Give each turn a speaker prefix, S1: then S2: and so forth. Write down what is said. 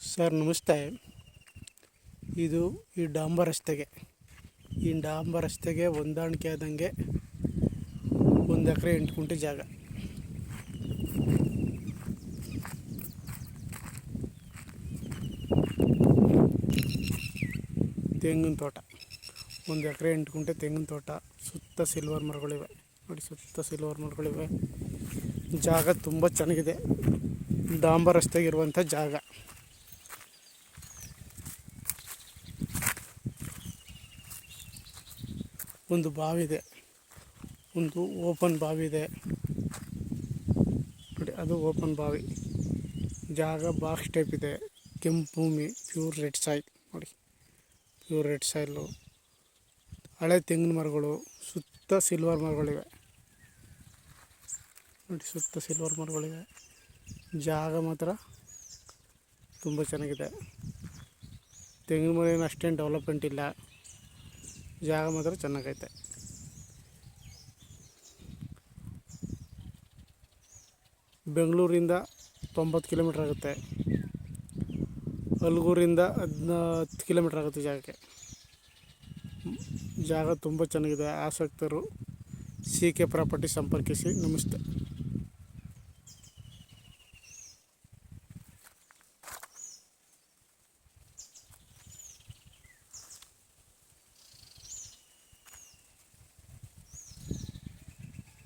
S1: Sir, ನಮಸ್ತೆ. ಇದು ಈ ಡಾಂಬ ರಸ್ತೆಗೆ. ಈ ಡಾಂಬ ರಸ್ತೆಗೆ ಹೊಂದಾಣಿಕೆ ಆದಂಗೆ ಒಂದು ಎಕರೆ ಎಂಟು ಗುಂಟೆ ಜಾಗ. ತೆಂಗಿನ ತೋಟ. ಒಂದು ಎಕರೆ ಎಂಟು ಕುಂಟೆ ತೆಂಗಿನ ತೋಟ. ಸುತ್ತ ಸಿಲ್ವರ್ ಮರಗಳಿವೆ. ನೋಡಿ, ಸುತ್ತ ಸಿಲ್ವರ್ ಮರಗಳಿವೆ. ಜಾಗ ತುಂಬ ಚೆನ್ನಾಗಿದೆ. ಡಾಂಬರ್ ರಸ್ತೆಗಿರುವಂಥ ಜಾಗ. ಒಂದು ಬಾವಿ ಇದೆ ಒಂದು ಓಪನ್ ಬಾವಿ ಇದೆ ನೋಡಿ, ಅದು ಓಪನ್ ಬಾವಿ. ಜಾಗ ಬಾಕ್ಸ್ ಟೈಪ್ ಇದೆ. ಕೆಂಪು ಭೂಮಿ, ಪ್ಯೂರ್ ರೆಡ್ ಸಾಯಿಲ್. ನೋಡಿ, ಪ್ಯೂರ್ ರೆಡ್ ಸಾಯಿಲು. ಹಳೆ ತೆಂಗಿನ ಮರಗಳು, ಸುತ್ತ ಸಿಲ್ವರ್ ಮರಗಳಿವೆ. ನೋಡಿ, ಸುತ್ತ ಸಿಲ್ವರ್ ಮರಗಳಿವೆ. ಜಾಗ ಮಾತ್ರ ತುಂಬ ಚೆನ್ನಾಗಿದೆ. ತೆಂಗಿನ ಮರ ಏನು ಅಷ್ಟೇನು ಡೆವಲಪ್ಮೆಂಟ್ ಇಲ್ಲ. ಜಾಗ ಮಾತ್ರ ಚೆನ್ನಾಗೈತೆ. ಬೆಂಗಳೂರಿಂದ ತೊಂಬತ್ತು ಕಿಲೋಮೀಟ್ರ್ ಆಗುತ್ತೆ. ಅಲ್ಗೂರಿಂದ ಹದಿನ ಹತ್ತು ಕಿಲೋಮೀಟ್ರ್ ಆಗುತ್ತೆ ಜಾಗಕ್ಕೆ. ಜಾಗ ತುಂಬ ಚೆನ್ನಾಗಿದೆ. ಆಸಕ್ತರು ಸಿ ಕೆ ಪ್ರಾಪರ್ಟಿ ಸಂಪರ್ಕಿಸಿ. ನಮಸ್ತೆ.